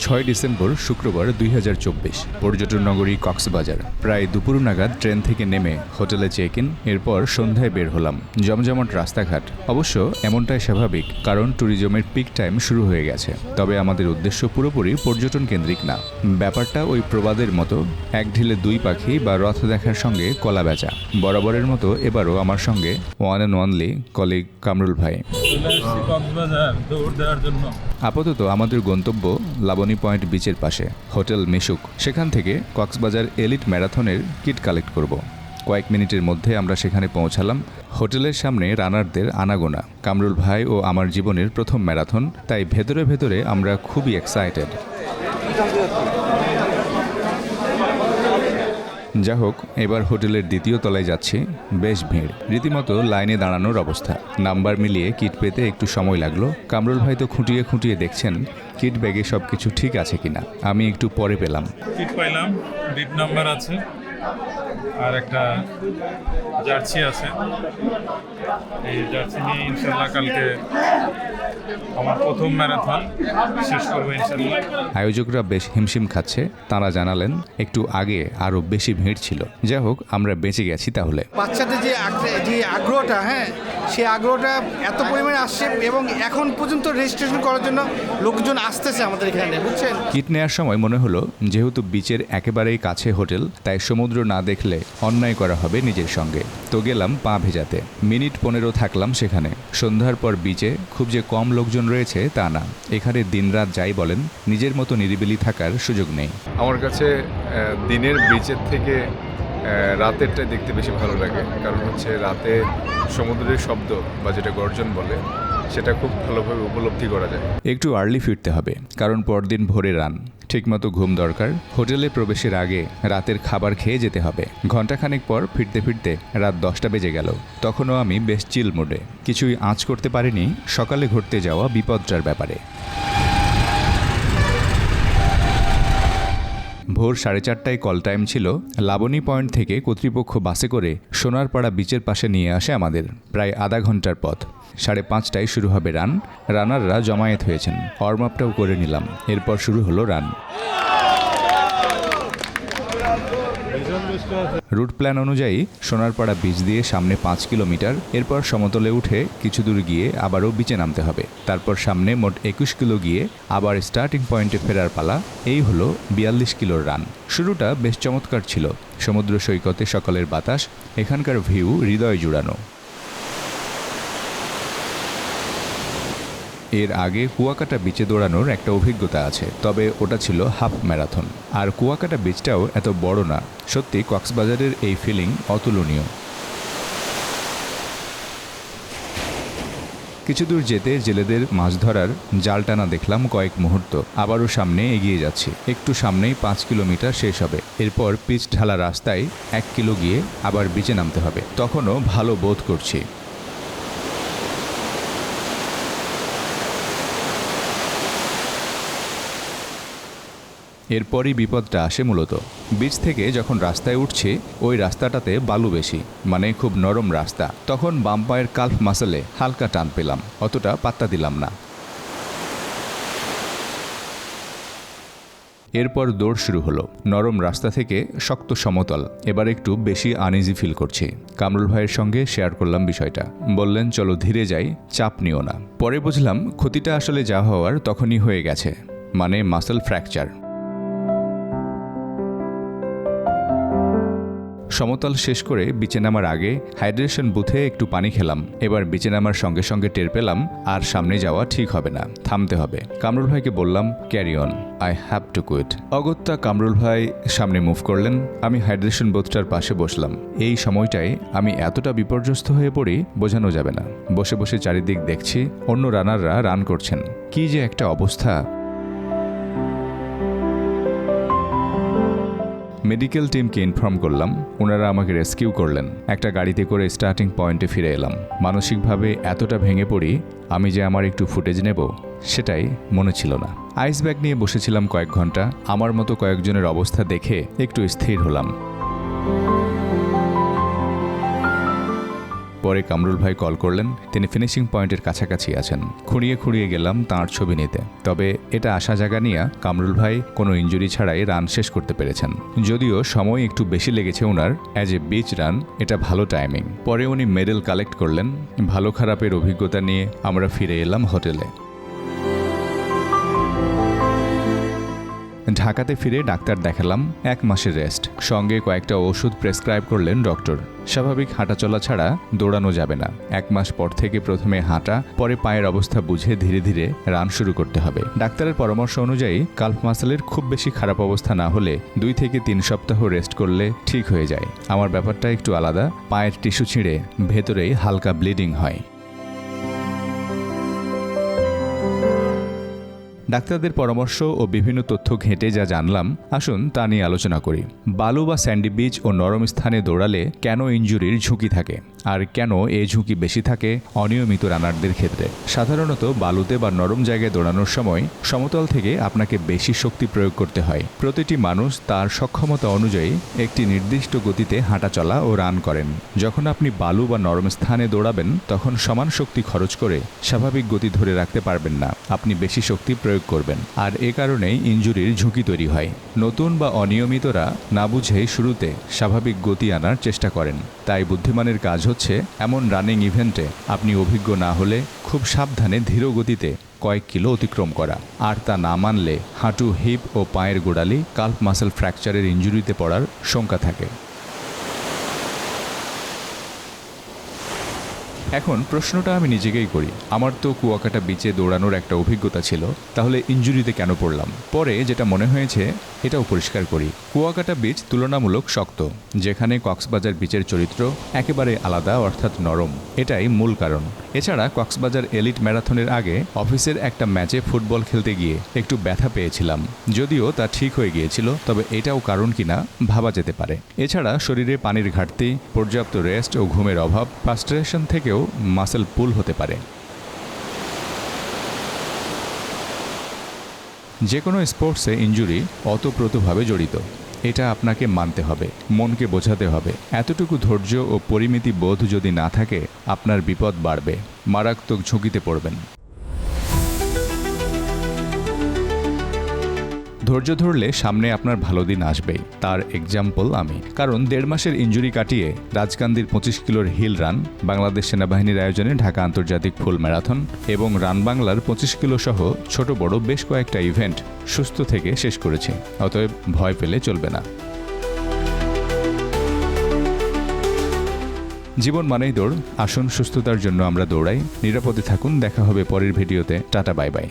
ছয় ডিসেম্বর শুক্রবার দুই হাজার চব্বিশ পর্যটন নগরী কক্সবাজার। প্রায় দুপুর নাগাদ ট্রেন থেকে নেমে হোটেলে চেক ইন এরপর সন্ধ্যায় বের হলাম। জমজমট রাস্তাঘাট। অবশ্য এমনটাই স্বাভাবিক কারণ ট্যুরিজমের পিক টাইম শুরু হয়ে গেছে। তবে আমাদের উদ্দেশ্য পুরোপুরি পর্যটন কেন্দ্রিক না। ব্যাপারটা ওই প্রবাদের মতো এক ঢিলে দুই পাখি বা রথ দেখার সঙ্গে কলা বেচা। বরাবরের মতো এবারও আমার সঙ্গে one and only colleague Kamrul ভাই। আপাতত আমাদের গন্তব্য লাবণী পয়েন্ট বিচের পাশে, হোটেল মিশুক। সেখান থেকে কক্সবাজার এলিট ম্যারাথনের কিট কালেক্ট করব। কয়েক মিনিটের মধ্যে আমরা সেখানে পৌঁছালাম হোটেলের সামনে রানারদের আনাগোনা। কামরুল ভাই ও আমার জীবনের প্রথম ম্যারাথন, তাই ভেতরে ভেতরে আমরা খুবই এক্সাইটেড যা হোক এবার হোটেলের দ্বিতীয় তলায় যাচ্ছি, বেশ ভিড়। রীতিমতো লাইনে দাঁড়ানোর অবস্থা। নাম্বার মিলিয়ে কিট পেতে একটু সময় লাগল। কামরুল ভাই তো খুঁটিয়ে খুঁটিয়ে দেখছেন, কিট ব্যাগে সব কিছু ঠিক আছে কিনা। আমি একটু পরে পেলাম। কিট পাইলাম নাম্বার আছে। আর একটা জার্সি আছে। এই জার্সি নিয়ে ইনশাল্লাহ কালকে আমার প্রথম ম্যারাথন। শেষ করব ইনশাল্লাহ আয়োজকরা বেশ হিমশিম খাচ্ছে। তারা জানালেন একটু আগে আরও বেশি ভিড় ছিল। যাই হোক আমরা বেঁচে গেছি তাহলে। বাচ্চাদের যে যে আগ্রহটা হ্যাঁ সেই আগ্রহটা এত পরিমাণে আসছে এবং এখন পর্যন্ত রেজিস্ট্রেশন করার জন্য লোকজন আসতেছে আমাদের এখানে বুঝছেন? কিট নেওয়ার সময় মনে হলো যেহেতু বিচের একেবারেই কাছে হোটেল তাই সমুদ্র না দেখলে অন্যায় করা হবে নিজের সঙ্গে। তো গেলাম পা ভেজাতে। মিনিট পনেরো থাকলাম সেখানে। সন্ধ্যার পর বিচে খুব যে কম লোকজন রয়েছে তা না। এখানে দিনরাত যাই বলেন নিজের মতো নিরিবিলি থাকার সুযোগ নেই। আমার কাছে দিনের বিচের থেকে আহ, রাতেরটা দেখতে বেশি ভালো লাগে। কারণ হচ্ছে রাতে সমুদ্রের শব্দ বা যেটা গর্জন বলে সেটা খুব ভালোভাবে উপলব্ধি করা যায়। একটু আর্লি ফিরতে হবে কারণ পরদিন ভোরে রান ঠিকমতো ঘুম দরকার। হোটেলে প্রবেশের আগে রাতের খাবার খেয়ে যেতে হবে। ঘন্টাখানেক পর ফিরতে ফিরতে রাত দশটা বেজে গেল। তখনও আমি বেশ চিল মোডে কিছুই আঁচ করতে পারিনি। সকালে ঘুরতে যাওয়া বিপদটার ব্যাপারে। ভোর সাড়ে চারটায় কল টাইম ছিল। লাবণী পয়েন্ট থেকে কর্তৃপক্ষ বাসে করে সোনারপাড়া বিচের পাশে নিয়ে আসে আমাদের। প্রায় আধা ঘণ্টার পথ। সাড়ে পাঁচটায় শুরু হবে রান রানাররা জমায়েত হয়েছেন। ওয়ার্ম আপটাও করে নিলাম। এরপর শুরু হলো রান রুট প্ল্যান অনুযায়ী সোনারপাড়া বীজ দিয়ে সামনে পাঁচ কিলোমিটার, এরপর সমতলে উঠে কিছু দূর গিয়ে আবারও বিচে নামতে হবে। তারপর সামনে মোট একুশ কিলো গিয়ে আবার স্টার্টিং পয়েন্টে ফেরার পালা। এই হলো বিয়াল্লিশ কিলোর রান শুরুটা বেশ চমৎকার ছিল। সমুদ্র সৈকতে সকালের বাতাস, এখানকার ভিউ হৃদয় জুড়ানো। এর আগে কুয়াকাটা বিচে দৌড়ানোর একটা অভিজ্ঞতা আছে, তবে ওটা ছিল হাফ ম্যারাথন আর কুয়াকাটা বিচটাও এত বড় না, সত্যি কক্সবাজারের এই ফিলিং অতুলনীয়। কিছু দূর যেতে জেলেদের মাছ ধরার জাল টানা দেখলাম কয়েক মুহূর্ত, আবারও সামনে এগিয়ে যাচ্ছি, একটু সামনেই পাঁচ কিলোমিটার শেষ হবে। এরপর পিচ ঢালা রাস্তায় এক কিলো গিয়ে আবার বিচে নামতে হবে, তখনও ভালো বোধ করছি। এরপরই বিপদটা আসে মূলত। বিচ থেকে যখন রাস্তায় উঠছে, ওই রাস্তাটাতে বালু বেশি মানে খুব নরম রাস্তা। তখন বাম পায়ের কাল্ফ মাসেলে হালকা টান পেলাম, অতটা পাত্তা দিলাম না। এরপর দৌড় শুরু হলো। নরম রাস্তা থেকে শক্ত সমতল, এবার একটু বেশি আনইজি ফিল করছি। কামরুল ভাইয়ের সঙ্গে শেয়ার করলাম বিষয়টা। বললেন, চলো ধীরে যাই, চাপ নিও না। পরে বুঝলাম, ক্ষতিটা আসলে যা হওয়ার তখনই হয়ে গেছে মানে মাসেল ফ্র্যাকচার সমতল শেষ করে বিচে নামার আগে হাইড্রেশন বুথে একটু পানি খেলাম। এবার বিচে নামার সঙ্গে সঙ্গে টের পেলাম, আর সামনে যাওয়া ঠিক হবে না, থামতে হবে। কামরুল ভাইকে বললাম carry on I have to quit অগত্যা কামরুল ভাই সামনে মুভ করলেন, আমি হাইড্রেশন বুথটার পাশে বসলাম। এই সময়টায় আমি এতটা বিপর্যস্ত হয়ে পড়ি, বোঝানো যাবে না। বসে বসে চারিদিক দেখছি, অন্য রানাররা রান করছেন। কি যে একটা অবস্থা মেডিকেল টিমকে ইনফর্ম করলাম, ওনারা আমাকে রেস্কিউ করলেন। একটা গাড়িতে করে স্টার্টিং পয়েন্টে ফিরে এলাম। মানসিকভাবে এতটা ভেঙে পড়ি, আমি যে আমার একটু ফুটেজ নেব, সেটাই মনে ছিল না। আইস ব্যাগ নিয়ে বসেছিলাম কয়েক ঘণ্টা, আমার মতো কয়েকজনের অবস্থা দেখে একটু স্থির হলাম। পরে কামরুল ভাই কল করলেন, তিনি ফিনিশিং পয়েন্টের কাছাকাছি আছেন। খুঁড়িয়ে খুঁড়িয়ে গেলাম তাঁর ছবি নিতে। তবে এটা আশা জাগা নিয়ে কামরুল ভাই কোনো ইঞ্জুরি ছাড়াই রান শেষ করতে পেরেছেন। যদিও সময় একটু বেশি লেগেছে ওনার অ্যাজ এ বিচ রান এটা ভালো টাইমিং পরে উনি মেডেল কালেক্ট করলেন, ভালো খারাপের অভিজ্ঞতা নিয়ে আমরা ফিরে এলাম হোটেলে ঢাকাতে ফিরে ডাক্তার দেখালাম এক মাসের রেস্ট। সঙ্গে কয়েকটা ওষুধ প্রেসক্রাইব করলেন ডক্টর। স্বাভাবিক হাঁটাচলা ছাড়া দৌড়ানো যাবে না। এক মাস পর থেকে প্রথমে হাঁটা, পরে পায়ের অবস্থা বুঝে ধীরে ধীরে রান শুরু করতে হবে। ডাক্তারের পরামর্শ অনুযায়ী কাল্ফ মাসেলের খুব বেশি খারাপ অবস্থা না হলে দুই থেকে তিন সপ্তাহ রেস্ট করলে ঠিক হয়ে যায়। আমার ব্যাপারটা একটু আলাদা। পায়ের টিস্যু ছিঁড়ে ভেতরেই হালকা ব্লিডিং হয়। ডাক্তারদের পরামর্শ ও বিভিন্ন তথ্য ঘেঁটে যা জানলাম, আসুন তা নিয়ে আলোচনা করি। বালু বা স্যান্ডি বিচ ও নরম স্থানে দৌড়ালে কেন ইঞ্জুরির ঝুঁকি থাকে? আর কেন এই ঝুঁকি বেশি থাকে অনিয়মিত রানারদের ক্ষেত্রে? সাধারণত বালুতে বা নরম জায়গায় দৌড়ানোর সময় সমতল থেকে আপনাকে বেশি শক্তি প্রয়োগ করতে হয়। প্রতিটি মানুষ তার সক্ষমতা অনুযায়ী একটি নির্দিষ্ট গতিতে হাঁটা চলা ও রান করেন। যখন আপনি বালু বা নরম স্থানে দৌড়াবেন, তখন সমান শক্তি খরচ করে স্বাভাবিক গতি ধরে রাখতে পারবেন না। আপনি বেশি শক্তি প্রয়োগ করবেন। আর এ কারণেই ইঞ্জুরির ঝুঁকি তৈরি হয়। নতুন বা অনিয়মিতরা না বুঝেই শুরুতে স্বাভাবিক গতি আনার চেষ্টা করেন। তাই বুদ্ধিমানের কাজ হচ্ছে এমন রানিং ইভেন্টে আপনি অভিজ্ঞ না হলে খুব সাবধানে ধীর গতিতে কয়েক কিলো অতিক্রম করা। আর তা না মানলে হাঁটু, হিপ ও পায়ের গোড়ালি কাল্প মাসেল ফ্র্যাকচারের ইঞ্জুরিতে পড়ার শঙ্কা থাকে। এখন প্রশ্নটা আমি নিজেকেই করি। আমার তো কুয়াকাটা বিচে দৌড়ানোর একটা অভিজ্ঞতা ছিল, তাহলে ইঞ্জুরিতে কেন পড়লাম? পরে যেটা মনে হয়েছে, এটাও পরিষ্কার করি। কুয়াকাটা বিচ তুলনামূলক শক্ত, যেখানে কক্সবাজার বিচের চরিত্র একেবারে আলাদা, অর্থাৎ নরম। এটাই মূল কারণ। এছাড়া কক্সবাজার এলিট ম্যারাথনের আগে অফিসের একটা ম্যাচে ফুটবল খেলতে গিয়ে একটু ব্যথা পেয়েছিলাম। যদিও তা ঠিক হয়ে গিয়েছিল, তবে এটাও কারণ কিনা ভাবা যেতে পারে। এছাড়া শরীরে পানির ঘাটতি, পর্যাপ্ত রেস্ট ও ঘুমের অভাব ফ্রাস্ট্রেশন থেকেও মাসেল পুল হতে পারে। যে কোনো স্পোর্টসে ইঞ্জুরি অতপ্রতভাবে জড়িত। এটা আপনাকে মানতে হবে, মনকে বোঝাতে হবে। এতটুকু ধৈর্য ও পরিমিতি বোধ যদি না থাকে, আপনার বিপদ বাড়বে, মারাত্মক ঝুঁকিতে পড়বেন। ধৈর্য ধরলে সামনে আপনার ভালো দিন আসবেই। তার এক্সাম্পল আমি। কারণ দেড় মাসের ইঞ্জুরি কাটিয়ে রাজকান্দির পঁচিশ কিলোর হিল রান বাংলাদেশ সেনাবাহিনীর আয়োজনে ঢাকা আন্তর্জাতিক ফুল ম্যারাথন এবং রান বাংলার পঁচিশ কিলো সহ ছোট বড় বেশ কয়েকটা ইভেন্ট সুস্থ থেকে শেষ করেছি। অতএব ভয় পেলে চলবে না। জীবন মানেই দৌড়। আসুন সুস্থতার জন্য আমরা দৌড়াই। নিরাপদে থাকুন। দেখা হবে পরের ভিডিওতে। Tata, bye bye.